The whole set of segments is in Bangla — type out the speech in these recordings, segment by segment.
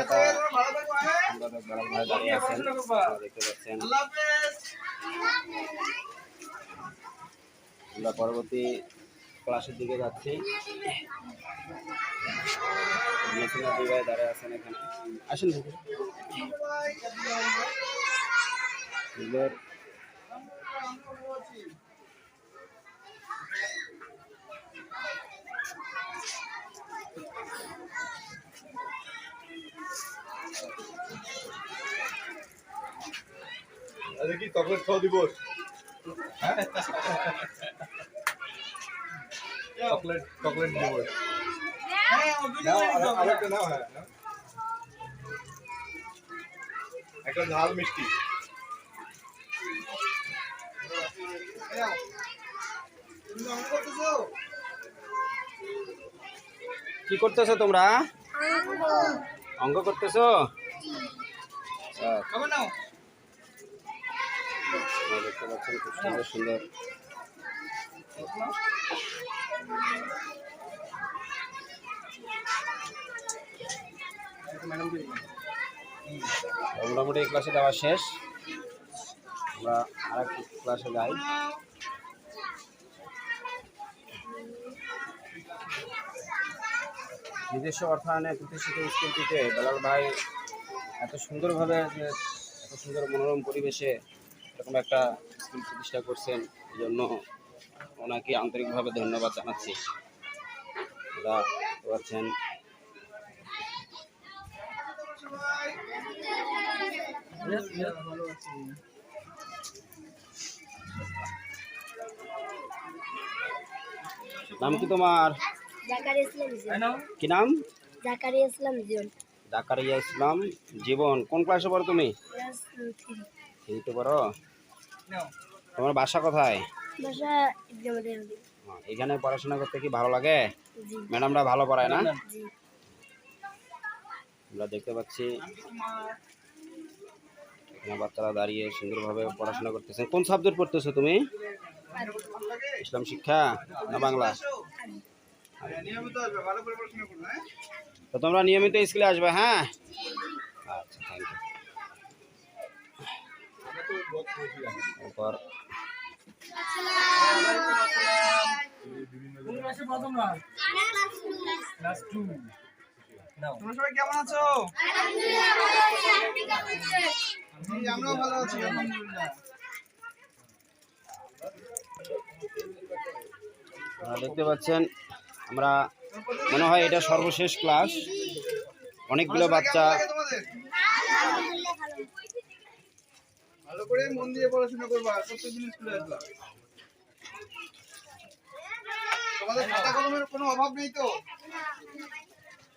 সম্পাদক দাঁড়িয়ে আছেন দেখতে পাচ্ছেন আমরা পরবর্তী ক্লাসের দিকে যাচ্ছি। মেসিনা দুই দাঁড়িয়ে আছেন এখানে। আসেন ভিতরে। আরে কি চকলেট খাওয়া দিবস? চকলেট চকলেট দিবস। একটা নাও হ্যাঁ ঝাল মিষ্টি। কি করতেছো তোমরা? অঙ্ক করতেছো? আচ্ছা, দেখতে পাচ্ছেন খুব সুন্দর সুন্দর। মোটামুটি এই ক্লাসে দেওয়া শেষ। আমরা আর ক্লাসে যাই। নিজস্ব অর্থায়নে প্রতিষ্ঠিত স্কুলটিতে বেলাল ভাই এত সুন্দরভাবে এত সুন্দর মনোরম পরিবেশে এরকম একটা স্কুল প্রতিষ্ঠা করছেন এই জন্য ওনাকে আন্তরিকভাবে ধন্যবাদ জানাচ্ছি। দেখতে পাচ্ছেন নাম কি তোমার? কি নাম? জাকারিয়া ইসলাম জীবন জাকারিয়া ইসলাম জীবন কোন ক্লাসে পড়ো তুমি? ক্লাস থ্রি তোমার বাসা কোথায়? হ্যাঁ, এখানে পড়াশোনা করতে কি ভালো লাগে? ম্যাডামরা ভালো পড়ায় না? আমরা দেখতে পাচ্ছি। বাচ্চারা দাঁড়িয়ে সুন্দরভাবে পড়াশোনা করতেছেন। কোন সাবজেক্ট পড়তেছো তুমি? ইসলাম শিক্ষা না বাংলা? তো তোমরা নিয়মিত স্কুলে আসবে হ্যাঁ আচ্ছা থ্যাংক ইউ আমরা তো বহুত খুশি আছি এরপর তোমরা সবাই কেমন আছো জি, আমরাও ভালো আছি আলহামদুলিল্লাহ আপনারা দেখতে পাচ্ছেন আমরা মনে হয় এটা সর্বশেষ ক্লাস অনেকগুলো বাচ্চা তোমাদের ভালো করে মন দিয়ে পড়াশোনা করবা আর প্রত্যেকদিন স্কুলে আসবা? তোমাদের খাতা কলমের কোনো অভাব নেই তো?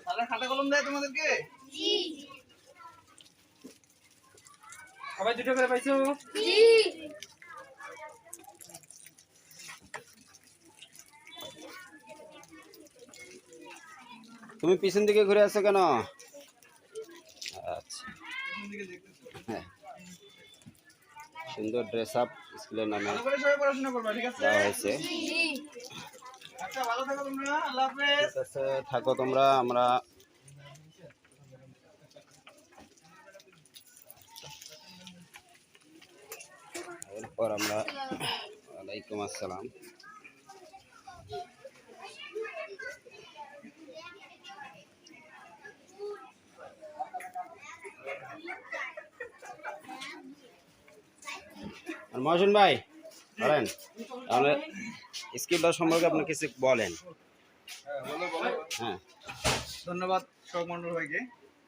তাহলে খাতা কলম দেয় তোমাদেরকে? সবাই দুটো করে পাইছো? তুমি পিছন দিকে ঘুরে আসছো কেন? আচ্ছা? হ্যাঁ। সুন্দর ড্রেস আপ স্কুলের নামে। আছে? দেওয়া হয়েছে। আচ্ছা আছে থাকো তোমরা আমরা এরপর আমরা ওয়ালাইকুম আসসালাম। মহসিন ভাই বলেন তাহলে স্কিলটা সম্পর্কে আপনি কিছু বলেন। হ্যাঁ। ধন্যবাদ সৌমন্ডল ভাইকে।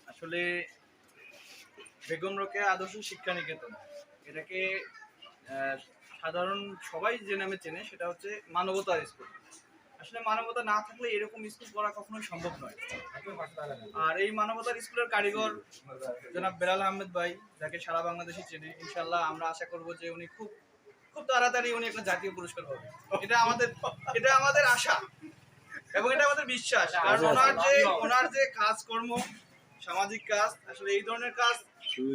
আসলে বেগম রোকে আদর্শ শিক্ষা নিকেতন এটাকে সাধারণ সবাই যে নামে চেনে সেটা হচ্ছে মানবতার স্কুল। আসলে মানবতা না থাকলে এরকম স্কুল করা কখনোই সম্ভব নয়। আর এই মানবতার স্কুলের কারিগর জনাব বেলাল আহমেদ ভাই যাকে সারা বাংলাদেশে চেনে ইনশাল্লাহ আমরা আশা করব যে উনি খুব খুব তাড়াতাড়ি উনি একটা জাতীয় পুরস্কার পাবেন। এটা আমাদের এটা আমাদের আশা এবং এটা আমাদের বিশ্বাস। কারণ ওনার যে ওনার যে কাজকর্ম সামাজিক কাজ আসলে এই ধরনের কাজ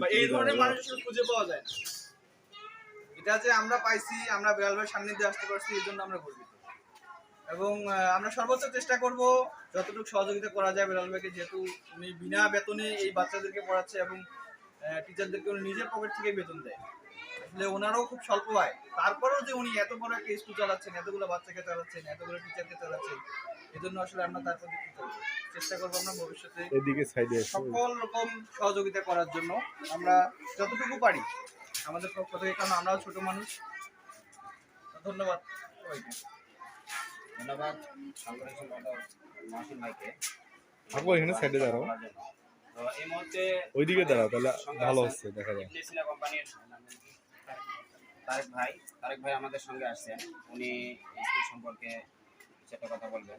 বা এই ধরনের মানুষ খুঁজে পাওয়া যায় না। এটা যে আমরা পাইছি আমরা বেলাল ভাইয়ের সান্নিধ্যে আসতে পারছি এই জন্য আমরা গর্বিত। এবং আমরা সর্বোচ্চ চেষ্টা করব যতটুকু সহযোগিতা করা যায় বেলাল ভাইকে যেহেতু উনি বিনা বেতনে এই বাচ্চাদেরকে পড়াচ্ছে এবং টিচারদেরকে উনি নিজের পকেট থেকে বেতন দেয়। আসলে ওনারও খুব স্বল্প আয়। তারপরেও যে উনি এত বড় একটা স্কুল চালাচ্ছেন এতগুলো বাচ্চাকে চালাচ্ছেন এতগুলো টিচারকে চালাচ্ছেন এজন্য আসলে আমরা তার প্রতি। চেষ্টা করব আমরা ভবিষ্যতে এদিকে সাইডে সকল রকম সহযোগিতা করার জন্য আমরা যতটুকু পারি আমাদের পক্ষ থেকে কারণ আমরাও ছোট মানুষ। ধন্যবাদ সবাইকে। ধন্যবাদ। এখানে সাইডে দাঁড়াও। ওইদিকে দাঁড়াও তাহলে ভালো হচ্ছে দেখা যায় তারেক ভাই তারেক ভাই আমাদের সঙ্গে আসছেন। উনি স্কুল সম্পর্কে কিছু একটা কথা বলবেন।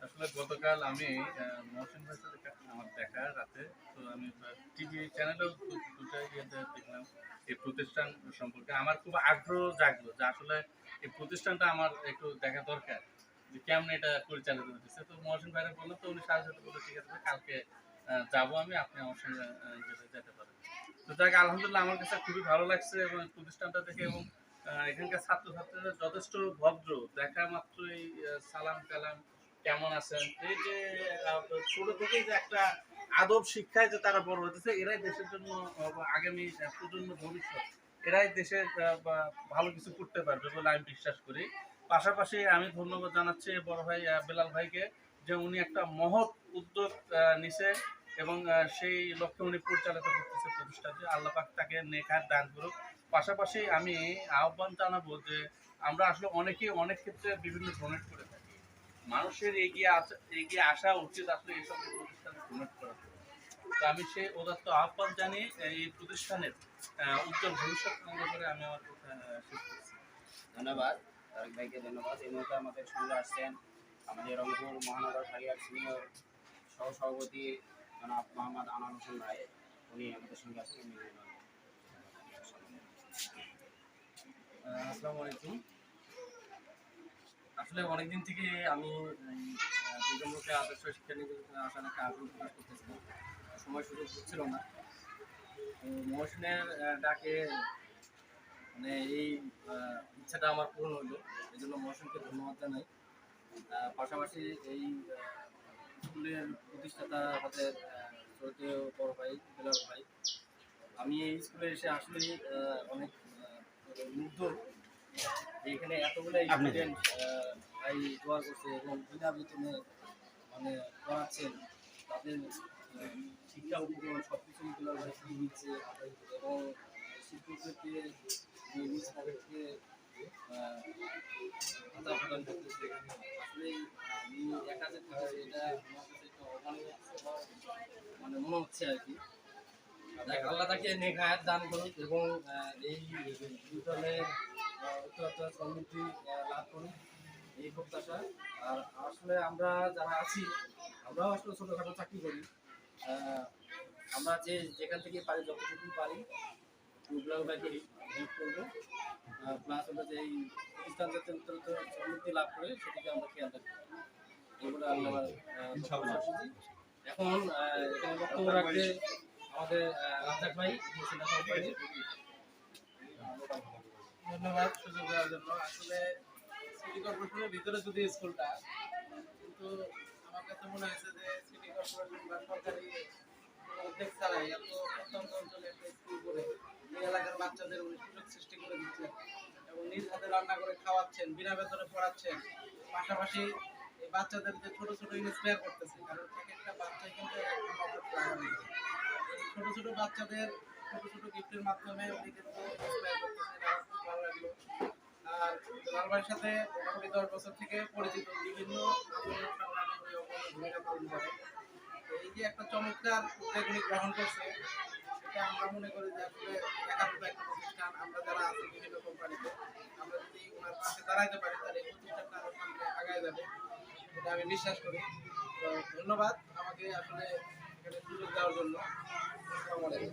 আসলে গতকাল আমি আহ, মহসিন ভাইয়ের সাথে আমার দেখা রাতে। তো আমি টিভি চ্যানেলেও দু- দুটা ইয়েতে দেখলাম। এই প্রতিষ্ঠান সম্পর্কে আমার খুব আগ্রহ জাগলো যে আসলে এই প্রতিষ্ঠানটা আমার একটু দেখা দরকার, যে কেমন এটা পরিচালিত হচ্ছে তো মহসিন ভাইরা বলল, তো উনি সাথে সাথে বলল ঠিক আছে কালকে যাব আমি, আপনি আমার সঙ্গে যেতে পারেন। তো যাক, আলহামদুলিল্লাহ আমার কাছে খুবই ভালো লাগছে এবং প্রতিষ্ঠানটা দেখে এবং এখানকার ছাত্রছাত্রীরা যথেষ্ট ভদ্র। দেখা মাত্রই সালাম কালাম কেমন আছেন? এই যে ছোট থেকেই যে একটা আদব শিক্ষায় যে তারা বড় হতেছে এরাই দেশের জন্য আগামী প্রজন্ম, ভবিষ্যৎ, এরাই দেশের ভালো কিছু করতে পারবে বলে আমি বিশ্বাস করি। পাশাপাশি আমি ধন্যবাদ জানাচ্ছি বড় ভাই বেলাল ভাইকে যে উনি একটা মহৎ উদ্যোগ নিছে এবং সেই লক্ষ্যে উনি পরিচালিত করতেছে প্রতিষ্ঠানটি। আল্লাহ পাক তাকে নেখার দান করুক। পাশাপাশি আমি আহ্বান জানাব যে আমরা আসলে অনেকেই অনেক ক্ষেত্রে বিভিন্ন ডোনেট করে থাকি। মানুষের এগিয়ে আসা এগিয়ে আসা উচিত আসলে এই সকল প্রতিষ্ঠানে ডোনেট করা তো আমি সেই উদাত্ত আহ্বান জানিয়ে এই প্রতিষ্ঠানের উজ্জ্বল ভবিষ্যৎ কামনা করে আমি আমার কথা আহ, শেষ করছি। ধন্যবাদ। তারেক ভাইকে ধন্যবাদ। এই মুহূর্তে আমাদের সঙ্গে আসছেন আমাদের রংপুর মহানগর ফারিয়ার সিনিয়র সহ সভাপতি জনাব মোহাম্মদ আনার হোসেন ভাই। উনি আমাদের সঙ্গে আসছেন আসসালামু আলাইকুম। আসলে অনেকদিন থেকে আমি আহ, আদর্শ শিক্ষা নিকেতনে আসার একটা আগ্রহ প্রকাশ করতেছিলাম সময় সুযোগ হচ্ছিল না। তো মহসিনের ডাকে মানে এই ইচ্ছাটা আমার পূরণ হলো এই জন্য মহসিনকে ধন্যবাদ জানাই। পাশাপাশি এই স্কুলের প্রতিষ্ঠাতা আমাদের শ্রদ্ধেয় বড় ভাই ভাই। আমি এই স্কুলে এসে আসলেই অনেক মুগ্ধ। এখানে এতগুলো স্টুডেন্ট ভাই দোয়া করছে এবং বিনা বেতনে মানে পড়াচ্ছেন তাদের শিক্ষা উপকরণ সব কিছু এগুলো ভাই ফ্রি দিচ্ছে। এবং শিক্ষকদেরকে নিজ পকেট থেকে ভাতা প্রদান করতেছে। আসলে আমি একা যে থাকছি এটা আমার কাছে একটা মানে মনে হচ্ছে আর কি। আল্লাহ তাকে নেক হায়াত দান করুক এবং এই বিদ্যালয়ের উত্তরোত্তর সমৃদ্ধি লাভ করুক এই প্রত্যাশা আর আসলে আমরা যারা আছি আমরাও আসলে ছোটোখাটো চাকরি করি। আমরা যে যেখান থেকে পারি যতটুকু পারি হেল্প করব। প্লাস হলো যে এই প্রতিষ্ঠান যাতে উত্তরোত্তর সমৃদ্ধি লাভ করে সেদিকে আমরা খেয়াল রাখব এগুলো আল্লাহ এখন এখানে বক্তব্য রাখবে আমাদের আহ, রাজ্জাক ভাই ধন্যবাদ সুযোগ দেওয়ার জন্য। আসলে সিটি কর্পোরেশনের ভিতরে যদি স্কুলটা, কিন্তু আমার কাছে মনে হয়েছে যে সিটি কর্পোরেশন বা সরকারি উদ্যোগ ছাড়াই এত প্রত্যন্ত অঞ্চলে স্কুল করে এই এলাকার বাচ্চাদের সুযোগ সৃষ্টি করে দিচ্ছেন এবং নিজ হাতে রান্না করে খাওয়াচ্ছেন, বিনা বেতনে পড়াচ্ছেন। পাশাপাশি এই বাচ্চাদের যে ছোট ছোট ইন্সপায়ার করতেছে, কারণ এক একটা বাচ্চা কিন্তু ছোট ছোট বাচ্চাদের ছোট ছোট গিফটের মাধ্যমে উনি কিন্তু ইন্সপায়ার করতেছেন আর লালবাড়ির সাথে মোটামুটি দশ বছর থেকে পরিচিত বিভিন্ন ভূমিকা পালন করে এই যে একটা চমৎকার উদ্যোগ উনি গ্রহণ করছে, সেটা আমরা মনে করি যে আসলে একাত্মতা একটা প্রতিষ্ঠান আমরা যারা আছি বিভিন্ন কোম্পানিতে, আমরা যদি ওনার পাশে দাঁড়াইতে পারি, তাহলে এই প্রতিষ্ঠানটা আরও সামনে আগায় যাবে, এটা আমি বিশ্বাস করি। তো ধন্যবাদ আমাকে আসলে এখানে সুযোগ দেওয়ার জন্য। আসসালামু আলাইকুম।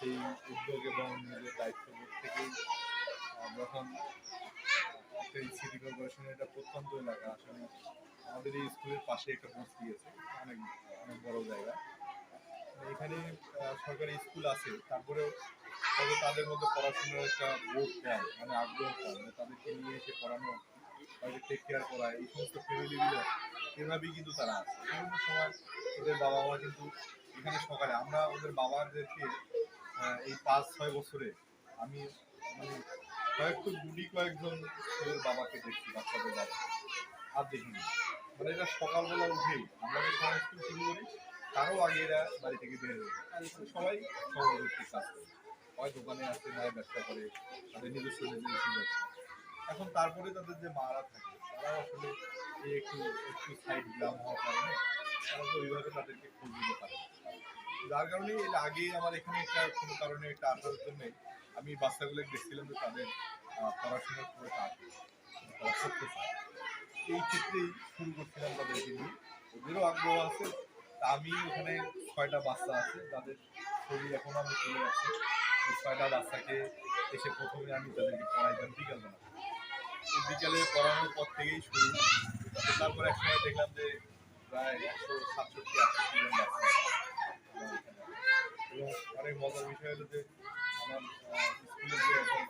সেই উদ্যোগ এবং নিজের দায়িত্ববোধ থেকেই যখন একটা সিটি কর্পোরেশনের একটা প্রত্যন্ত এলাকা। আসলে আমাদের এই স্কুলের পাশে একটা বস্তি আছে অনেক অনেক বড় জায়গা। এখানে সরকারি স্কুল আছে, তারপরেও তবে তাদের মধ্যে পড়াশোনার একটা বোধ দেয় মানে আগ্রহ মানে তাদেরকে নিয়ে এসে পড়ানো তাদের টেক কেয়ার করা, এই সমস্ত ফ্যামিলিগুলো এভাবেই কিন্তু তারা আছে। বিভিন্ন সময় ওদের বাবা মা কিন্তু এখানে সকালে, আমরা ওদের বাবাদেরকে এই পাঁচ ছয় বছরে আমি মানে কয়েকটা গুটি কয়েকজন ওদের বাবাকে দেখছি, বাচ্চাদের বাবা। আর দেখিনি। মানে এটা সকালবেলা উঠেই, আমরা যখন স্কুল শুরু করি, তারও আগে এরা বাড়ি থেকে বের হয়ে সবাই সহবর্তী কাজ করে। হয় দোকানে আসতে নয় ব্যবসা করে, তাদের নিজস্ব নিজস্ব ব্যবসা এখন তারপরে তাদের যে মারা থাকে তারা আসলে একটু একটু সাইড গ্রাম হওয়ার কারণে তারা তো ওইভাবে তাদেরকে খোঁজ দিতে পারে। যার কারণে এর আগে আমার এখানে একটা কোনো কারণে একটা আসার জন্য আমি বাচ্চাগুলো দেখছিলাম যে তাদের পড়াশোনার পুরো করতে এই ক্ষেত্রেই শুরু করছিলাম তাদেরকে নিয়ে ওদেরও আগ্রহ আছে। আমি ওখানে ছয়টা বাচ্চা আছে তাদের ছবি এখনও আমি তুলে আছে ওই ছয়টা বাচ্চাকে এসে প্রথমে আমি তাদেরকে পড়াইতাম বিকালবেলা। বিকালে পড়ানোর পর থেকেই শুরু। তারপর এক সময় দেখলাম যে প্রায় একশো সাতষট্টি আটষট্টি জন বাচ্চা। এবং অনেক মজার বিষয় হলো যে আমার আহ, স্কুলের যে এখন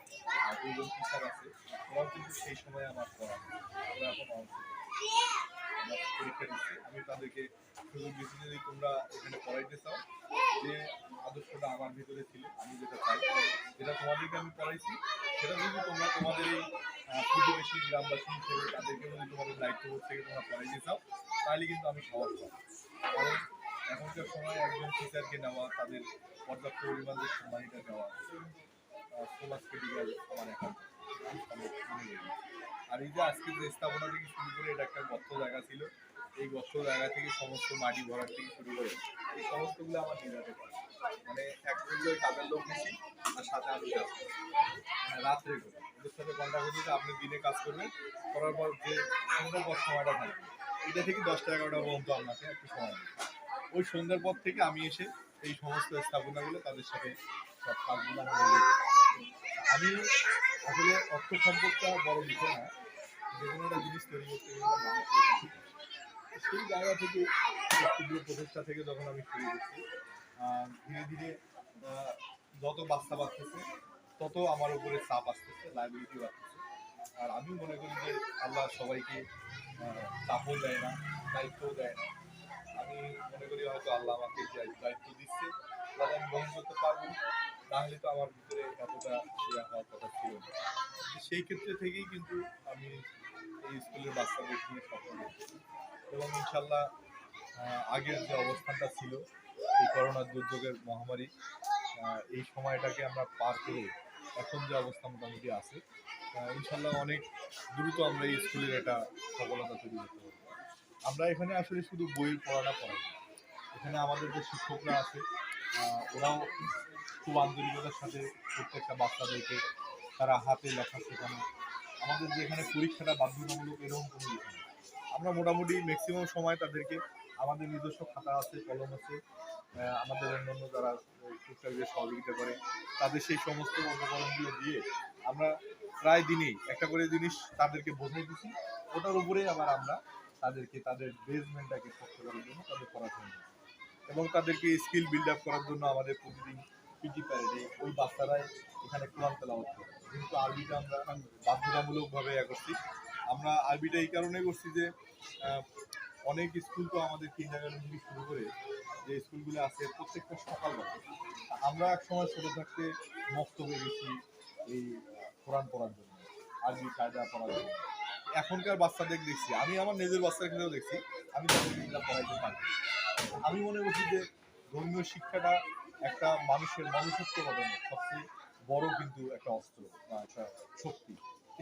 দুজন টিচার আছে ওরাও কিন্তু সেই সময় আমার পড়ানো ওরা এখন পরীক্ষা দিচ্ছে। আমি তাদেরকে সুযোগ দিচ্ছি যদি তোমরা এখানে পড়াইতে চাও যে আদর্শটা আমার ভিতরে ছিল আমি যেটা চাই যেটা তোমাদেরকে আমি পড়াইছি সেটা যদি তোমরা তোমাদের এই প্রতিবেশী গ্রামবাসী হিসেবে তাদেরকে যদি তোমাদের দায়িত্ববোধ থেকে তোমরা পড়াইতে চাও তাহলে কিন্তু আমি সহজ পাবো এখনকার সময় একজন টিচারকে নেওয়া, তাদের পর্যাপ্ত পরিমাণ যে সম্মানিটা দেওয়া সমাজ ক্রিটিক্যাল আমার এখন। আর এই যে আজকে যে স্থাপনা থেকে শুরু করে এটা একটা গর্ত জায়গা ছিল, এই গর্ত জায়গা থেকে সমস্ত মাটি ভরার থেকে শুরু করে এই সমস্তগুলো আমার নিরাতে করে মানে এক পর্যায়ে কাজের লোক বেশি, আর সাথে আমি কাজ। মানে রাত্রে ওদের সাথে কন্ট্যাক্ট হচ্ছে যে আপনি দিনে কাজ করবেন, করার পর যে পর সময়টা থাকবে এটা থেকে দশটা এগারোটা পর্যন্ত আপনাকে একটু সময় দেবে ওই সন্ধ্যার পর থেকে আমি এসে এই সমস্ত স্থাপনাগুলো তাদের সাথে সব কাজগুলো আমি আসলে অর্থ সম্পদটা বড় বিষয় না। যে কোনো একটা জিনিস তৈরি করতে গেলে সেই জায়গা থেকে ক্ষুদ্র প্রচেষ্টা থেকে যখন আমি শুরু করছি ধীরে ধীরে যত বাচ্চা বাড়তেছে তত আমার উপরে চাপ আসতেছে লাইবিলিটি বাড়তেছে। আর আমি মনে করি যে আল্লাহ সবাইকে চাপও দেয় না, দায়িত্বও দেয় না। আমি মনে করি হয়তো আল্লাহ আমাকে দায়িত্ব দিচ্ছে, তাহলে আমি গ্রহণ করতে পারব। তাহলে তো আমার ভিতরে এতটা ইয়া হওয়ার কথা ছিল না। সেই ক্ষেত্রে থেকেই কিন্তু আমি এই স্কুলের বাচ্চাদের নিয়ে সফল হয়েছি। এবং ইনশাল্লাহ আগের যে অবস্থানটা ছিল, এই করোনা দুর্যোগের মহামারী এই সময়টাকে আমরা পার করে এখন যে অবস্থা মোটামুটি আছে ইনশাল্লাহ অনেক দ্রুত আমরা এই স্কুলের একটা সফলতা তৈরি করতে পারব। আমরা এখানে আসলে শুধু বইয়ের পড়াটা পড়াই। এখানে আমাদের যে শিক্ষকরা আছে ওরাও খুব আন্তরিকতার সাথে প্রত্যেকটা বাচ্চাদেরকে তারা হাতে লেখা শেখানো। আমাদের যে এখানে পরীক্ষাটা বাধ্যতামূলক এরকম কোনো কিছু নেই। আমরা মোটামুটি ম্যাক্সিমাম সময় তাদেরকে আমাদের নিজস্ব খাতা আছে, কলম আছে আমাদের অন্যান্য যারা টুকটাক সহযোগিতা করে, তাদের সেই সমস্ত উপকরণগুলো দিয়ে আমরা প্রায় দিনেই একটা করে জিনিস তাদেরকে বোঝাই দিচ্ছি ওটার উপরেই আবার আমরা তাদেরকে, তাদের বেসমেন্টটাকে শক্ত করার জন্য তাদের পড়াশোনা। এবং তাদেরকে স্কিল বিল্ড আপ করার জন্য আমাদের প্রতিদিন পিটি প্যারেডে ওই বাচ্চারাই এখানে কোরআন তেলাওয়াত করে। কিন্তু আরবিটা আমরা এখন বাধ্যতামূলকভাবে ইয়ে করছি, আমরা আরবিটা এই কারণে করছি যে অনেক স্কুল তো আমাদের কিন্ডারগার্ডেন থেকে শুরু করে যে স্কুলগুলো আছে প্রত্যেকটা সকালবেলা। আমরা এক সময় ছোট থাকতে মস্ত হয়ে গেছি এই কোরআন পড়ার জন্য, আরবি কায়দা পড়ার জন্য। এখনকার বাচ্চাদের দেখছি। আমি আমার নিজের বাচ্চাদেরকেও দেখছি। আমি তাদেরকে পড়াইতে পারি আমি মনে করছি যে ধর্মীয় শিক্ষাটা একটা মানুষের মনুষ্যত্ব গঠনের সবচেয়ে বড় কিন্তু একটা অস্ত্র বা একটা শক্তি।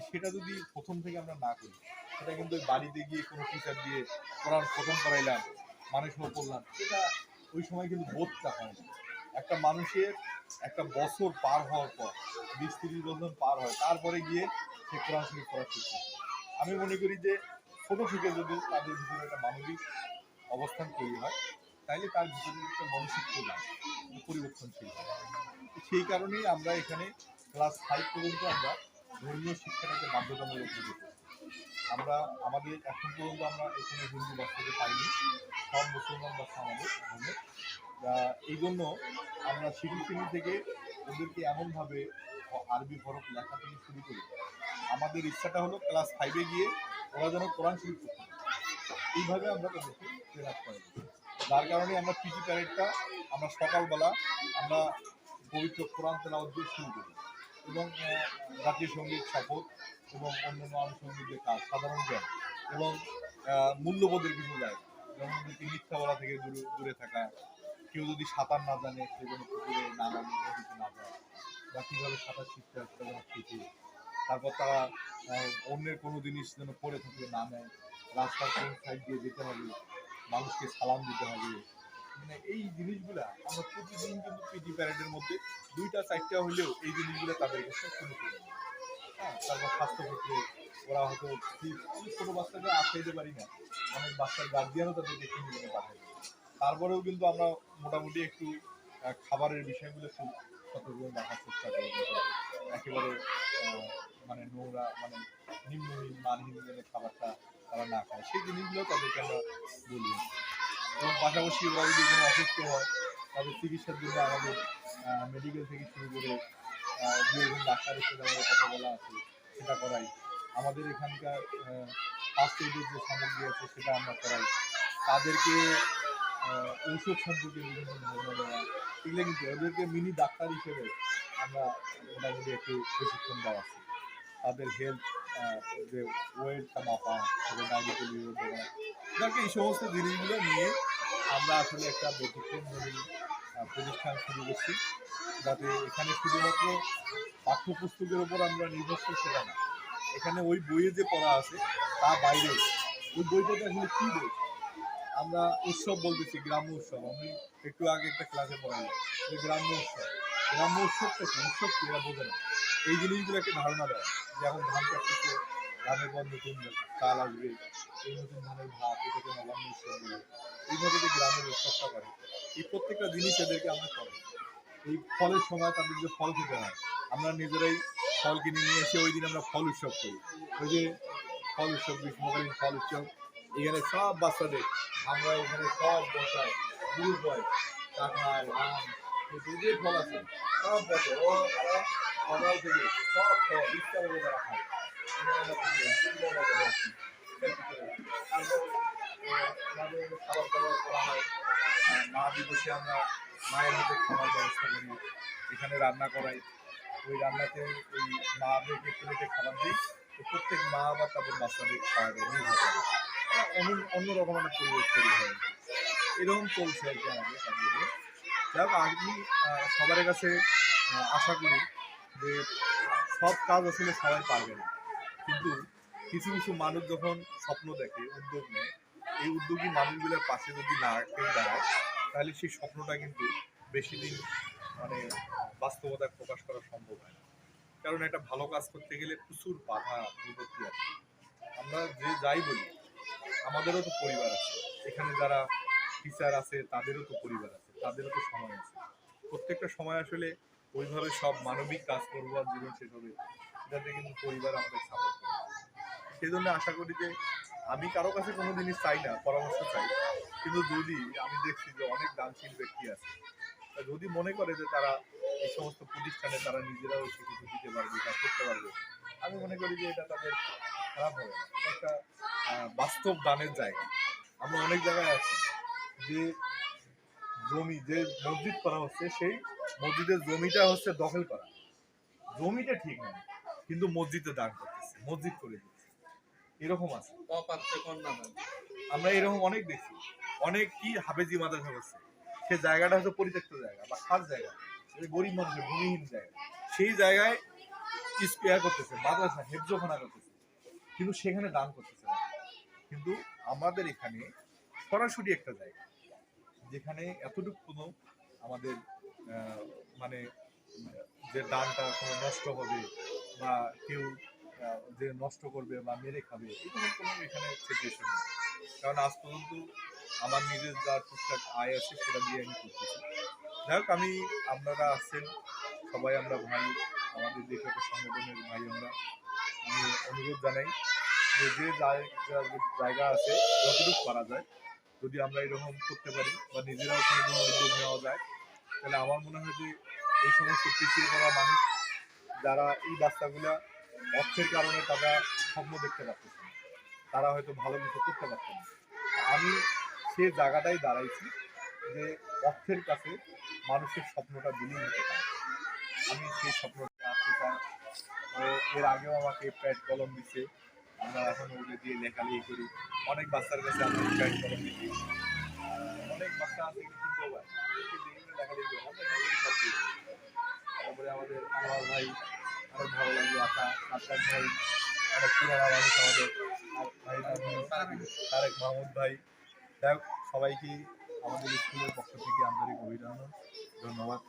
সেটা যদি প্রথম থেকে আমরা না করি, সেটা কিন্তু বাড়িতে গিয়ে কোনো টিচার দিয়ে কোরআন প্রথম করাইলাম মানুষ করলাম সেটা ওই সময় কিন্তু বোধটা হয় না। একটা মানুষের একটা বছর পার হওয়ার পর, বিশ তিরিশ বছর পার হয়, তারপরে গিয়ে সে কোরআন শরীফ পড়া শিখছে আমি মনে করি যে ছোট থেকে যদি তাদের ভিতরে একটা মানবিক অবস্থান তৈরি হয় তাহলে তার ভিতরে একটা একটা পরিবর্তনশীল হয় সেই কারণেই আমরা এখানে ক্লাস ফাইভ পর্যন্ত আমরা ধর্মীয় শিক্ষাটাকে বাধ্যতামূলক করে। আমরা, আমাদের এখন পর্যন্ত আমরা এখানে হিন্দু বাচ্চাদের পাইনি, সব মুসলমান বাচ্চা আমাদের ধর্মে। এই জন্য আমরা শিশু শ্রেণি থেকে ওদেরকে এমনভাবে আরবি হরফ লেখা থেকে শুরু করি। আমাদের ইচ্ছাটা হলো ক্লাস ফাইভে গিয়ে ওরা যেন কোরআন শরীফ পারে। এইভাবে আমরা তাদেরকে ট্রেন করে দিই। যার কারণে আমরা পিটি প্যারেডটা আমরা সকালবেলা আমরা পবিত্র কোরআন তেলাওয়াত দিয়ে শুরু করি এবং জাতীয় সংগীত, শপথ এবং অন্যান্য আনুষঙ্গিক কাজ, সাধারণ জ্ঞান এবং মূল্যবোধের কিছু জায়গা যেমন যদি মিথ্যা বলা থেকে দূরে দূরে থাকা, কেউ যদি সাঁতার না জানে, সে পুকুরে না নামে, নদীতে না যায়, বা কীভাবে সাঁতার শিখতে হয় সেটা শিখে তারপর তারা অন্যের কোনো জিনিস যেন পড়ে থাকলে না নেয়, রাস্তার কোন সাইড দিয়ে যেতে হবে, মানুষকে সালাম দিতে হবে। মানে এই জিনিসগুলা আমরা প্রতিদিন কিন্তু পিটি প্যারেডের মধ্যে দুইটা, চারটা হলেও এই জিনিসগুলো তাদের কাছে শুরু করি হ্যাঁ তারপর স্বাস্থ্যক্ষেত্রে ওরা হয়তো আমি ছোটো বাচ্চাকে আটকাইতে পারি না, অনেক বাচ্চার গার্জিয়ানও তাদেরকে কিনে পাঠায় তারপরেও কিন্তু আমরা মোটামুটি একটু খাবারের বিষয়গুলো সতর্ক রাখার চেষ্টা করি একেবারে মানে নোংরা মানে নিম্নহীন মানহীন খাবারটা তারা না খায়। সেই জিনিসগুলো তাদেরকে আমরা বলি। এবং পাশাপাশি ওরা যদি কোনো অসুস্থ হয়, তাদের চিকিৎসার জন্য আমাদের মেডিকেল থেকে শুরু করে একজন ডাক্তারের সাথে আমাদের কথা বলা আছে, সেটা করাই। আমাদের এখানকার ফার্স্ট এইডের যে সামগ্রী আছে, সেটা আমরা করাই। তাদেরকে ঔষধ সম্পর্কে বিভিন্ন দেওয়া এগুলো কিন্তু ওদেরকে মিনি ডাক্তার হিসেবে আমরা মোটামুটি একটু প্রশিক্ষণ দেওয়া আছে। তাদের হেলথ যে ওয়েটটা মাপা তাদের ডায়াবেটিস দেওয়া যাকে এই সমস্ত জিনিসগুলো নিয়ে আমরা আসলে একটা ব্যতিক্রমধর্মী প্রতিষ্ঠান শুরু করছি। যাতে এখানে শুধুমাত্র পাঠ্যপুস্তকের উপর আমরা নির্ভরশীল সেটা না, এখানে ওই বইয়ে যে পড়া আছে, তা বাইরে। ওই বইটাতে আসলে কী বই? আমরা উৎসব বলতেছি গ্রাম্য উৎসব। আমি একটু আগে একটা ক্লাসে পড়ালাম, যে গ্রাম্য উৎসব। গ্রাম্য উৎসবটা কি উৎসব কি এরা বোঝে না। এই জিনিসগুলো একটা ধারণা দেয় যে এখন ধান কাটতেছে ধানের পর নতুন চাল আসবে, এই নতুন ধানের ভাত এটাকে নবান্ন উৎসব বলে এইভাবে যে গ্রামের উৎসবটা করে, এই প্রত্যেকটা জিনিস এদেরকে আমরা করি। এই ফলের সময় তাদের যে ফল খেতে হয়, আমরা নিজেরাই ফল কিনে নিয়ে এসে ওই দিন আমরা ফল উৎসব করি। ওই যে ফল উৎসব, গ্রীষ্মকালীন ফল উৎসব এখানে সব বাচ্চাদের, আমরা এখানে সব বসাই গ্রুপ হয় কাঁঠাল, আম যে ফল আছে, সব বসে ও সকাল থেকে সব ফল ইচ্ছা করে তারা খায়। হয় মা দিবসে আমরা মায়ের হাতে খাবার ব্যবস্থা করি, এখানে রান্না করাই। ওই রান্নাতে ওই মাদেরকে প্লেটে খাবার দিই, তো প্রত্যেক মা আবার তাদের বাচ্চাদের খাওয়া দেয় অন্য অন্যরকম একটা পরিবেশ তৈরি হয় এরকম চলছে আর কি আমাদের কাজগুলো যাক আমি আহ, সবার কাছে আশা করি যে সব কাজ আসলে সবাই পারবে না। কিন্তু কিছু কিছু মানুষ যখন স্বপ্ন দেখে উদ্যোগ নেয় এই উদ্যোগী মানুষগুলোর পাশে যদি না কেউ দাঁড়ায় তাহলে সেই স্বপ্নটা কিন্তু বেশি দিন মানে বাস্তবতায় প্রকাশ করা সম্ভব হয় না। কারণ একটা ভালো কাজ করতে গেলে প্রচুর বাধা বিপত্তি আছে। আমরা যে যাই বলি আমাদেরও তো পরিবার আছে। এখানে যারা টিচার আছে, তাদেরও তো পরিবার আছে, তাদেরও তো সময় আছে। প্রত্যেকটা সময় আসলে ওইভাবে সব মানবিক কাজ করব আর জীবন শেষ হবে সেটাতে কিন্তু পরিবার আমাদের সাপোর্ট করে সেই জন্য আশা করি যে আমি কারও কাছে কোনো জিনিস চাই না, পরামর্শ চাই। কিন্তু যদি আমি দেখছি যে অনেক দানশীল ব্যক্তি আছে যদি মনে করে যে তারা এই সমস্ত প্রতিষ্ঠানে তারা নিজেরাও এসে কিছু দিতে পারবে বা করতে পারবে, আমি মনে করি যে এটা তাদের খারাপ হবে না। একটা বাস্তব দানের জায়গা। আমরা অনেক জায়গায় আছি যে জমি যে মসজিদ করা হচ্ছে সেই মসজিদের জমিটা হচ্ছে দখল করা। জমিটা ঠিক না কিন্তু মসজিদে দান করতেছে মসজিদ করে দিচ্ছে। এরকম আছে। আমরা এরকম অনেক দেখি অনেক কি হাফেজি মাদ্রাসা করছে। সে জায়গাটা হচ্ছে পরিত্যক্ত জায়গা বা খাস জায়গা। গরিব মানুষের ভূমিহীন জায়গা। সেই জায়গায় স্কোয়ার করতেছে মাদ্রাসা হেফজোখানা করতেছে। কিন্তু সেখানে দান করতেছে না। কিন্তু আমাদের এখানে সরাসরি একটা জায়গা, যেখানে এতটুকু কোনো আমাদের মানে যে দানটা কোনো নষ্ট হবে বা কেউ যে নষ্ট করবে বা মেরে খাবে, এরকম কোনো এখানে সিচুয়েশন নেই। কারণ আজ পর্যন্ত আমার নিজের যা টুকটাক আয় আছে সেটা দিয়ে আমি করতেছি। যাই হোক, আমি, আপনারা আসছেন সবাই আমরা ভাই, আমাদের একটা সংগঠনের ভাই আমরা আমি অনুরোধ জানাই যে যে জায়- যা- জায়গা আছে, যতটুকু করা যায়, যদি আমরা এরকম করতে পারি বা নিজেরাও কোনো কোনো উদ্যোগ নেওয়া যায়, তাহলে আমার মনে হয় যে এই সমস্ত পিছিয়ে পড়া মানুষ যারা এই বাচ্চাগুলা অর্থের কারণে তারা স্বপ্ন দেখতে পারতেছে না, তারা হয়তো ভালো কিছু করতে পারছে না। আমি সে জায়গাটাই দাঁড়াইছি যে অর্থের কাছে মানুষের স্বপ্নটা বিলীন হতে পারে। আমি সেই স্বপ্নটা আসতে চাই এর আগেও আমাকে প্যাড কলম দিচ্ছে আমরা এখন ওগুলো দিয়ে লেখালেখি করি। অনেক বাচ্চার কাছে আমরা প্যাড কলম দিচ্ছি অনেক বাচ্চা আছে কিন্তু। তারপরে আমাদের আমার ভাই অনেক ভালো লাগল, আশা আশাক ভাই অনেক পুরানা মানুষ আমাদের। ভাই তারেক মাহমুদ ভাই। যাই হোক, সবাইকে আমাদের স্কুলের পক্ষ থেকে আন্তরিক অভিনন্দন। ধন্যবাদ।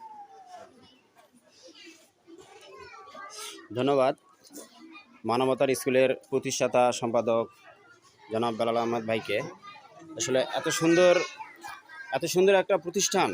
ধন্যবাদ। মানবতার স্কুলের প্রতিষ্ঠাতা সম্পাদক জনাব বেলাল আহমেদ ভাইকে। আসলে এত সুন্দর এত সুন্দর একটা প্রতিষ্ঠান।